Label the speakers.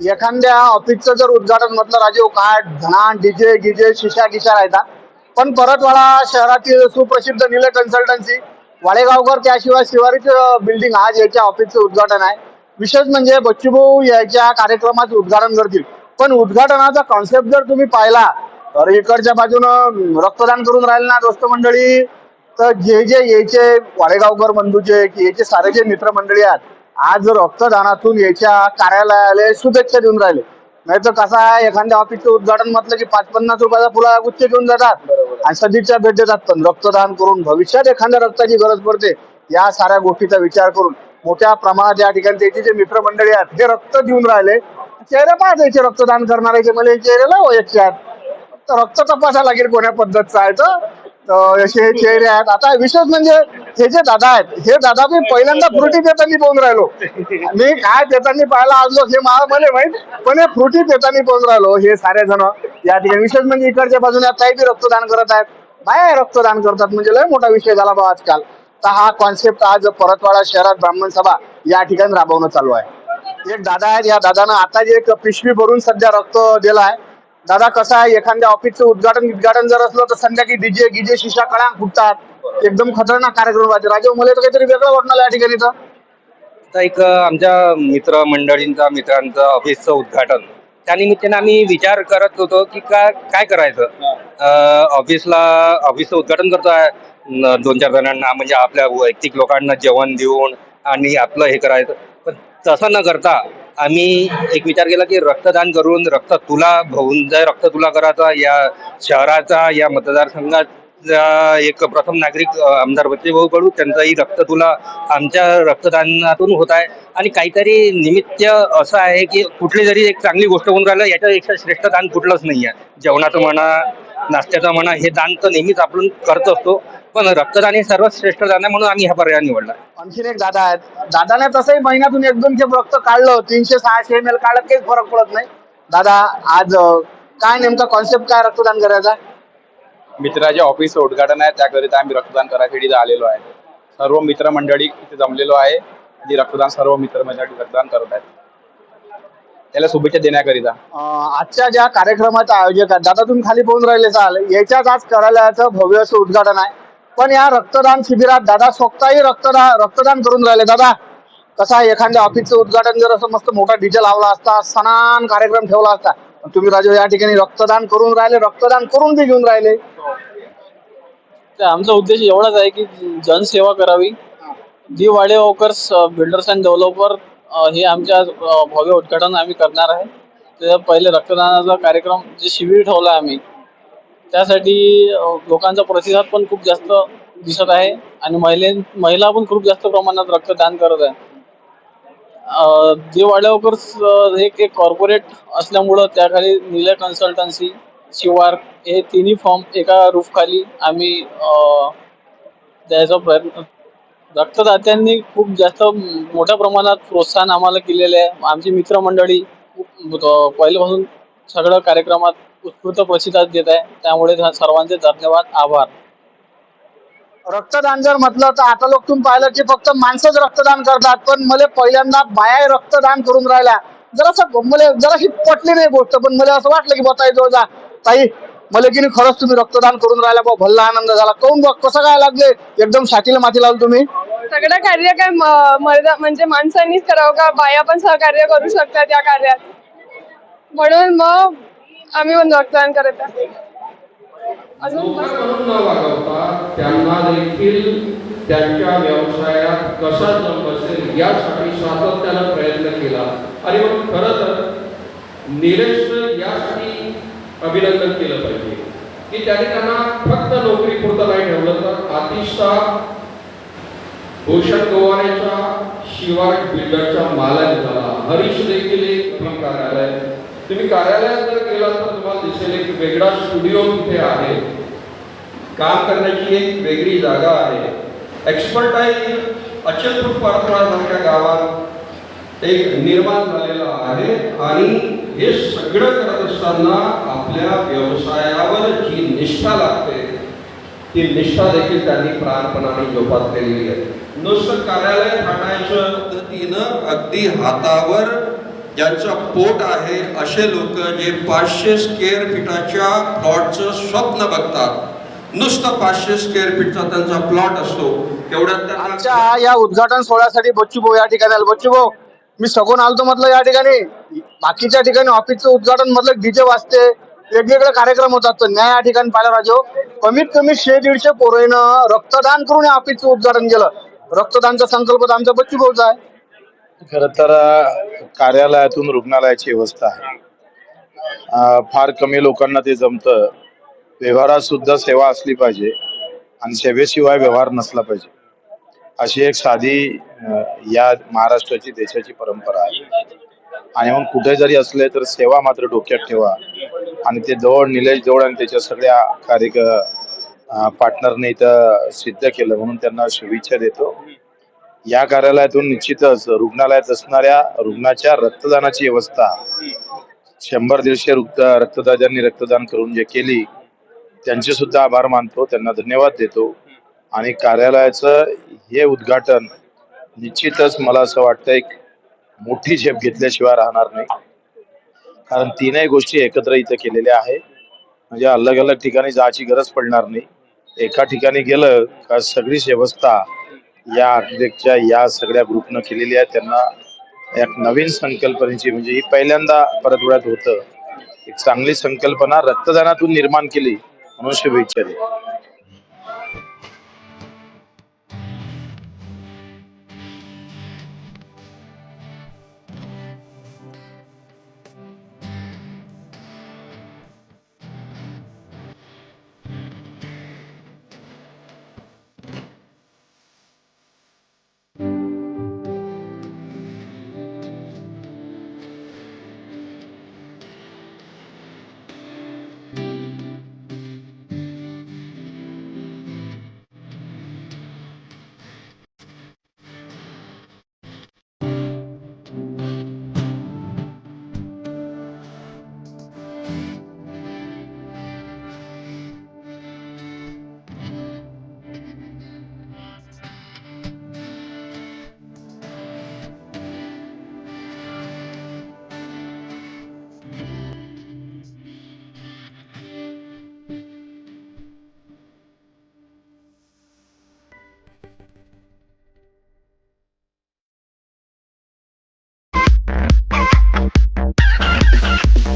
Speaker 1: एखाद्या ऑफिसचं जर उद्घाटन म्हटलं राजीव काट धना डीजे गिजे शिशा गिशा राहतात पण परतवाडा शहरातील सुप्रसिद्ध निले कन्सल्टन्सी वाडेगावकर त्याशिवाय शिवारीचं बिल्डिंग आज याच्या ऑफिसचं उद्घाटन आहे. विशेष म्हणजे बच्चूभाऊ याच्या कार्यक्रमाचं उद्घाटन करतील. पण उद्घाटनाचा कॉन्सेप्ट जर तुम्ही पाहिला तर इकडच्या बाजूनं रक्तदान करून राहिले ना दोस्त मंडळी. तर जे जे याचे वाडेगावकर बंधूचे की याचे सारे जे मित्रमंडळी आहेत आज रक्तदानातून याच्या कार्यालयाला शुभेच्छा देऊन राहिले. नाही तर कसं आहे एखाद्या ऑफिसचं उद्घाटन म्हटलं की पाच पन्नास रुपयाचा फुला गुच्छ घेऊन जातात. आणि सदिच्छा भेट देतात पण रक्तदान करून भविष्यात एखाद्या रक्ताची गरज पडते या साऱ्या गोष्टीचा विचार करून मोठ्या प्रमाणात या ठिकाणी त्याचे जे मित्रमंडळी आहेत हे रक्त देऊन राहिले. चेहरे पाहत रक्तदान करणारे मला चेहऱ्याला ओळखतात तर रक्त तपासा लागेल कोण्या पद्धतचा आहे तर. तर असे हे चेहरे आहेत आता विशेष म्हणजे हे जे दादा आहेत हे दादा मी पहिल्यांदा फ्रुटी देताना पाहून राहिलो. मी काय देताना पाहायला आलो हे मला मला माहीत पण हे फ्रुटी देताना पाहून राहिलो हे सारे जण. या ठिकाणी विशेष म्हणजे इकडच्या बाजूने काही बी रक्तदान करत आहेत. बाया रक्तदान करतात म्हणजे लय मोठा विषय झाला बा आजकाल. तर हा कॉन्सेप्ट आज परतवाडा शहरात ब्राह्मण सभा या ठिकाणी राबवणं चालू आहे. एक दादा आहेत या दादानं आता जे एक पिशवी भरून सध्या रक्त दिला आहे दादा कसं आहे? एखाद्या ऑफिसचं उद्घाटन उद्घाटन जर असलं तर संध्याकाळी डीजे गिजे शिशा कळा फुटतात. एकदम खतरनाक कार्यक्रम राहते. राजीव मला तर काहीतरी वेगळं वाटणार या ठिकाणी तर.
Speaker 2: एक आमच्या मित्र मंडळींचा मित्रांचं ऑफिसचं उद्घाटन. त्यानिमित्ताने आम्ही विचार करत होतो की का काय करायचं? ऑफिसला ऑफिसचं उद्घाटन करतोय आहे. दोन चार जणांना म्हणजे आपल्या वैयक्तिक लोकांना जेवण देऊन आणि आपलं हे करायचं. पण तसं न करता आम्ही एक विचार केला की रक्तदान करून रक्त तुला होऊन जाय रक्त तुला करायचा या शहराचा या मतदारसंघात एक प्रथम नागरिक आमदार बच्चेभाऊ कडू त्यांचाही रक्त तुला आमच्या रक्तदानातून होत आहे. आणि काहीतरी निमित्त असं आहे की कुठली जरी एक चांगली गोष्ट होऊन राहिलं याच्यापेक्षा श्रेष्ठ दान कुठलंच नाही आहे जेवणाचं म्हणा नाश्त्याचं म्हणा हे दान तर नेहमीच आपण करत असतो. पण रक्तदान हे सर्वात श्रेष्ठ दान आहे म्हणून आम्ही हा पर्याय निवडला.
Speaker 1: आणखीन एक दादा आहेत. दादाने तसंही महिन्यातून एक दोन खेप रक्त काढलं तीनशे सहाशे एम एल काढलं काहीच फरक पडत नाही. दादा आज काय नेमका कॉन्सेप्ट काय रक्तदान करायचा?
Speaker 3: मित्राच्या ऑफिसचं उद्घाटन आहे त्याकरिता आम्ही रक्तदान करायसाठी इथं आलेलो आहे. सर्व मित्रमंडळी इथे जमलेलो आहे. आणि रक्तदान सर्व मित्रमंडळी रक्तदान करत आहेत. त्याला शुभेच्छा देण्याकरिता.
Speaker 1: अं, आजच्या ज्या कार्यक्रमाचा आयोजक आहेत दादा तुम्ही खाली पाहून राहिले चाल याच्याच आज कार्यालयाचं भव्य असं उद्घाटन आहे. पण या रक्तदान शिबिरात दादा स्वतःही रक्तदान रक्तदान करून राहिले. दादा कसं आहे? एखाद्या ऑफिसचं उद्घाटन जर असं मस्त मोठा डीजे लावला असता सणान कार्यक्रम ठेवला असता पण तुम्ही राजू या ठिकाणी रक्तदान करून राहिले. रक्तदान करून बी घेऊन राहिले.
Speaker 4: तर आमचा उद्देश एवढाच आहे की जनसेवा करावी. दी वाडे वॉकर्स बिल्डर्स अँड डेव्हलपर हे आमच्या भव्य उद्घाटन आम्ही करणार आहे. त्याच्या पहिले रक्तदानाचा कार्यक्रम जे शिबिर ठेवला आहे आम्ही त्यासाठी लोकांचा प्रतिसाद पण खूप जास्त दिसत आहे आणि महिले महिला पण खूप जास्त प्रमाणात रक्तदान करत आहे. जे दी एक एक कॉर्पोरेट असल्यामुळं त्याखाली निलय कन्सल्टन्सी शिवार हे तिन्ही फॉर्म एका रूफखाली आम्ही द्यायचा प्रयत्न रक्तदात्यांनी खूप जास्त मोठ्या प्रमाणात प्रोत्साहन आम्हाला केलेले आहे. आमची मित्रमंडळी खूप पहिल्यापासून सगळं कार्यक्रमात उत्स्फूर्त प्रतिसाद देत आहे. त्यामुळे सर्वांचे धन्यवाद आभार.
Speaker 1: रक्तदान जर म्हटलं तर आता लोक तुम्ही पाहिलं की फक्त माणसंच रक्तदान करतात पण मला पहिल्यांदा बाया रक्तदान करून राहिल्या. जरासं मला जराशी पटली नाही गोष्ट पण मला असं वाटलं की बताई जवळ जा. ताई मला की नाही खरंच तुम्ही रक्तदान करून राहिला बा भल्ला आनंद झाला. कोण बघ कसं काय लागले? एकदम छातीला माती लावलं तुम्ही?
Speaker 5: सगळं कार्य काय म- मर्द म्हणजे माणसांनीच करावं का? बाया पण सहकार्य करू शकतात या कार्यात. म्हणून मग आम्ही पण रक्तदान करत अजून
Speaker 6: त्यांना देखील त्यांच्या व्यवसायात कसा जम बसेल यासाठी सातत्यानं प्रयत्न केला. आणि मग खर तर निलेशनं यासाठी अभिनंदन केलं पाहिजे. की त्याने त्यांना फक्त नोकरी पुरतं नाही ठेवलं तर अतिशय भूषण गवारेच्या शिवार बिल्डरच्या मालाने झाला हरीश देखील एक आपलं कार्यालय तुम्ही कार्यालयात जर गेला तर तुम्हाला दिसेल एक वेगळा स्टुडिओ तिथे आहे. काम करण्याची एक वेगळी जागा आहे. एक्सपर्टाईज अचलपूर पारथळासारख्या गावात एक निर्माण झालेला आहे आणि हे सगळं करत असताना आपल्या व्यवसायावर जी निष्ठा लागते ती निष्ठा देखील त्यांनी प्राणपणाने जोपासलेली आहे. नुसतं कार्यालय थाटायच्या पद्धतीनं अगदी हातावर ज्यांचं पोट आहे असे लोक जे पाचशे स्क्वेअर फीटाच्या प्लॉटचं स्वप्न बघतात. नुसतं पाचशे स्क्वेअर फीटचा त्यांचा प्लॉट असतो. तेवढ्यात
Speaker 1: आमच्या या उद्घाटन सोहळ्यासाठी बच्चू भाऊ या ठिकाणी आलो. बच्चू भाऊ मी सगून आलतो म्हटलं या ठिकाणी. बाकीच्या ठिकाणी ऑफिसचं उद्घाटन म्हटलं डीजे वाजते. वेगवेगळे कार्यक्रम होतात. तर न्याय या ठिकाणी पाहिला राजो. कमीत कमी शे दीडशे पोरेनं रक्तदान करून या ऑफिसचं उद्घाटन केलं. रक्तदानचा संकल्प तर आमच्या बच्चू भाऊचा आहे.
Speaker 7: खर तर कार्यालयातून रुग्णालयाची व्यवस्था आहे. फार कमी लोकांना ते जमत. व्यवहारात सुद्धा सेवा असली पाहिजे आणि सेवेशिवाय व्यवहार नसला पाहिजे. अशी एक साधी या महाराष्ट्राची देशाची परंपरा आहे. आणि मग कुठे जरी असले तर सेवा मात्र डोक्यात ठेवा. आणि ते जवळ निलेश जवळ आणि त्याच्या सगळ्या कार्यक पार्टनरने इथं सिद्ध केलं म्हणून त्यांना शुभेच्छा देतो. या कार्यालयातून निश्चितच रुग्णालयात असणाऱ्या रुग्णाच्या रक्तदानाची व्यवस्था शंभर दीडशे रुग्ण रक्तदात्यांनी रक्तदान करून जे केली त्यांचे सुद्धा आभार मानतो त्यांना धन्यवाद देतो. आणि कार्यालयाचं हे उद्घाटन निश्चितच मला असं वाटतं एक मोठी झेप घेतल्याशिवाय राहणार नाही. कारण तीनही गोष्टी एकत्र इथं केलेल्या आहेत. म्हणजे अलग अलग ठिकाणी जायची गरज पडणार नाही. एका ठिकाणी गेलं का सगळीच व्यवस्था या आर्किटेक्टच्या या सगळ्या ग्रुपनं केलेली आहे. त्यांना एक नवीन संकल्पनेची म्हणजे ही पहिल्यांदा परतवड्यात होतं. एक चांगली संकल्पना रक्तदानातून निर्माण केली म्हणून शुभेच्छा